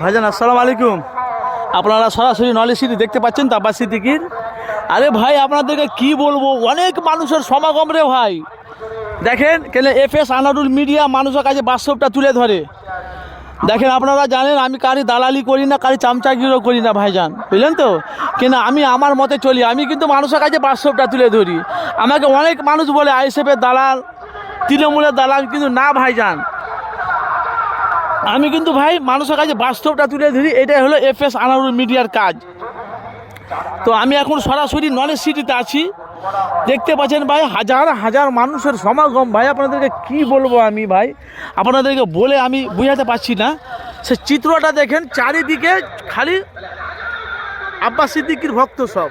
ভাইজান, আসসালামু আলাইকুম। আপনারা সরাসরি নলেজ সিটি দেখতে পাচ্ছেন তো আব্বাস সিদ্দিকির আরে ভাই, আপনাদেরকে কি বলব? অনেক মানুষের সমাগম রে ভাই। দেখেন, কেন এফ এস আনারুল মিডিয়া মানুষের কাছে বাস্তবটা তুলে ধরে। দেখেন, আপনারা জানেন, আমি কারি দালালি করি না, কারি চামচাগিরও করি না, ভাইজান। বুঝলেন তো? কেন আমি আমার মতে চলি, আমি কিন্তু মানুষের কাছে বাস্তবটা তুলে ধরি। আমাকে অনেক মানুষ বলে আইসেফের দালাল, তৃণমূলের দালাল, কিন্তু না, ভাইজান। আমি কিন্তু ভাই মানুষের কাছে বাস্তবটা তুলে ধরি, এটাই হলো এফ এস আনারুল মিডিয়ার কাজ। তো আমি এখন সরাসরি নলেজ সিটিতে আছি। দেখতে পাচ্ছেন ভাই, হাজার হাজার মানুষের সমাগম। ভাই, আপনাদেরকে কি বলব আমি ভাই? আপনাদেরকে বলে আমি বুঝাতে পারছি না। সে চিত্রটা দেখেন, চারিদিকে খালি আব্বাস সিদ্দিকির ভক্ত সব।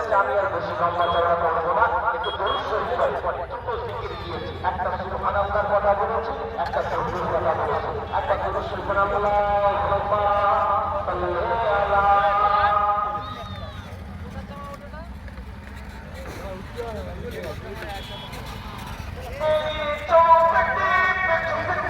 আপনার আমি আর বেশি লম্বা চড়া করব না। একটু দরুদ করে দুটো জিকির দিয়েছি। একটা সুবহানাল্লাহর কথা বলেছি, একটা তকবীর কথা বলেছি। একটা দরুদ সুবহানাল্লাহ আল্লাহুম্মা সাল্লি আলা